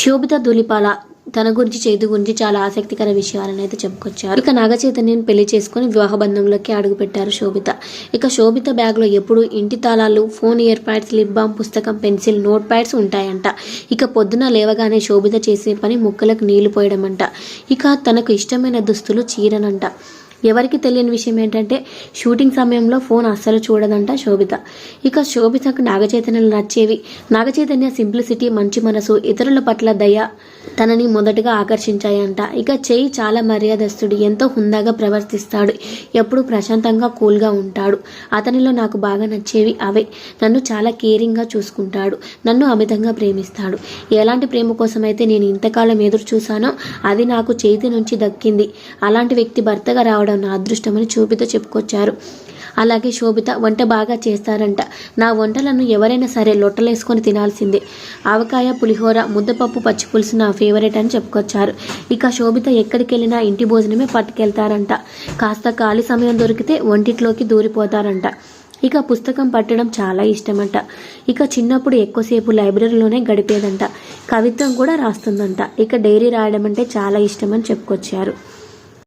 శోభిత దులిపాల తన గురించి చేతి గురించి చాలా ఆసక్తికర విషయాలను అయితే చెప్పుకొచ్చారు. ఇక నాగ చైతన్యని పెళ్ళి చేసుకుని వివాహ బంధంలోకి అడుగుపెట్టారు శోభిత. ఇక శోభిత బ్యాగ్లో ఎప్పుడు ఇంటి తాళాలు phone ear pads lip balm పుస్తకం పెన్సిల్ నోట్ ప్యాడ్స్ ఉంటాయంట. ఇక పొద్దున లేవగానే శోభిత చేసే పని ముక్కలకు నీళ్ళు పోయడం అంట ఇక తనకు ఇష్టమైన దుస్తులు చీరనంట. ఎవరికి తెలియని విషయం ఏంటంటే షూటింగ్ సమయంలో ఫోన్ అస్సలు చూడదంట శోభిత. ఇక శోభితకు నాగచైతన్యలు నచ్చేవి. నాగచైతన్య సింప్లిసిటీ మంచి మనసు ఇతరుల పట్ల దయ తనని మొదటగా ఆకర్షించాయంట. ఇక చేయి చాలా మర్యాదస్తుడు ఎంతో హుందాగా ప్రవర్తిస్తాడు. ఎప్పుడు ప్రశాంతంగా కూల్గా ఉంటాడు. అతనిలో నాకు బాగా నచ్చేవి అవే. నన్ను చాలా కేరింగ్గా చూసుకుంటాడు. నన్ను అమితంగా ప్రేమిస్తాడు. ఎలాంటి ప్రేమ కోసమైతే నేను ఇంతకాలం ఎదురు చూశానో అది నాకు చేతి నుంచి దక్కింది. అలాంటి వ్యక్తి భర్తగా రావడం రావడం నా అదృష్టమని శోభిత చెప్పుకొచ్చారు. అలాగే శోభిత వంట బాగా చేస్తారంట. నా వంటలను ఎవరైనా సరే లొట్టలేసుకొని తినాల్సిందే. ఆవకాయ పులిహోర ముద్దపప్పు పచ్చి పులుసు నా ఫేవరెట్ అని చెప్పుకొచ్చారు. ఇక శోభిత ఎక్కడికి వెళ్ళినా ఇంటి భోజనమే పట్టుకెళ్తారంట. కాస్త ఖాళీ సమయం దొరికితే వంటిట్లోకి దూరిపోతారంట. ఇక పుస్తకం పట్టడం చాలా ఇష్టమంట. ఇక చిన్నప్పుడు ఎక్కువసేపు లైబ్రరీలోనే గడిపేదంట. కవిత్వం కూడా రాస్తుందంట. ఇక డైరీ రాయడం అంటే చాలా ఇష్టమని చెప్పుకొచ్చారు.